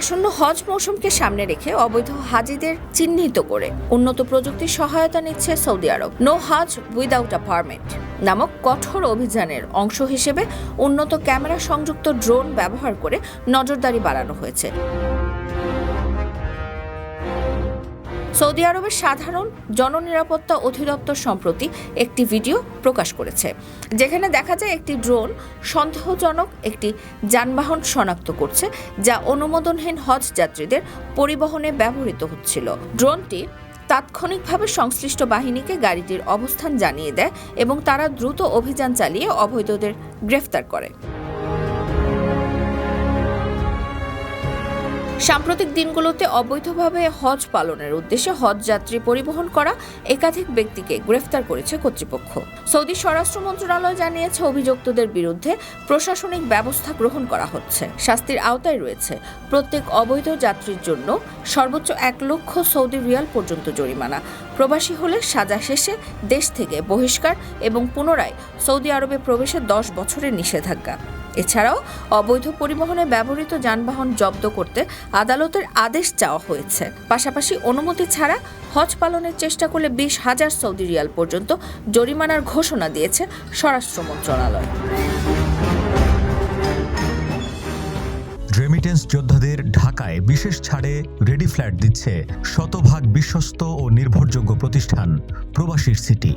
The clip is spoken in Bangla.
আসন্ন হজ মৌসুমকে সামনে রেখে অবৈধ হাজিদের চিহ্নিত করে উন্নত প্রযুক্তির সহায়তা নিচ্ছে Saudi Arab. No Hajj without a permit নামক কঠোর অভিযানের অংশ হিসেবে উন্নত ক্যামেরা সংযুক্ত ড্রোন ব্যবহার করে নজরদারি বাড়ানো হয়েছে। সৌদি আরবের সাধারণ জননিরাপত্তা অধিদপ্তর সম্প্রতি একটি ভিডিও প্রকাশ করেছে, যেখানে দেখা যায় একটি ড্রোন সন্দেহজনক একটি যানবাহন শনাক্ত করছে, যা অনুমোদনহীন হজ যাত্রীদের পরিবহনে ব্যবহৃত হচ্ছিল। ড্রোনটি তাৎক্ষণিকভাবে সংশ্লিষ্ট বাহিনীকে গাড়িটির অবস্থান জানিয়ে দেয় এবং তারা দ্রুত অভিযান চালিয়ে অবৈধদের গ্রেফতার করে। সাম্প্রতিক দিনগুলোতে অবৈধভাবে হজ পালনের উদ্দেশ্যে হজ যাত্রী পরিবহন করা একাধিক ব্যক্তিকে গ্রেফতার করেছে কর্তৃপক্ষ। সৌদি স্বরাষ্ট্র মন্ত্রণালয় জানিয়েছে, অভিযুক্তদের বিরুদ্ধে প্রশাসনিক ব্যবস্থা গ্রহণ করা হচ্ছে। শাস্তির আওতায় রয়েছে। প্রত্যেক অবৈধ যাত্রীর জন্য সর্বোচ্চ এক লক্ষ সৌদি রিয়াল পর্যন্ত জরিমানা। প্রবাসী হলে সাজা শেষে দেশ থেকে বহিষ্কার এবং পুনরায় সৌদি আরবে প্রবেশের দশ বছরের নিষেধাজ্ঞা। এছাড়াও অবৈধ পরিবহনে ব্যবহৃত যানবাহন জব্দ করতে আদালতের আদেশ চাওয়া হয়েছে। পাশাপাশি অনুমতি ছাড়া হজ পালনের চেষ্টা করলে বিশ হাজার সৌদি রিয়াল পর্যন্ত জরিমানার ঘোষণা দিয়েছে স্বরাষ্ট্র মন্ত্রণালয়। রেমিটেন্স যোদ্ধাদের ঢাকায় বিশেষ ছাড়ে রেডি ফ্ল্যাট দিচ্ছে শতভাগ বিশ্বস্ত ও নির্ভরযোগ্য প্রতিষ্ঠান প্রবাসীর সিটি।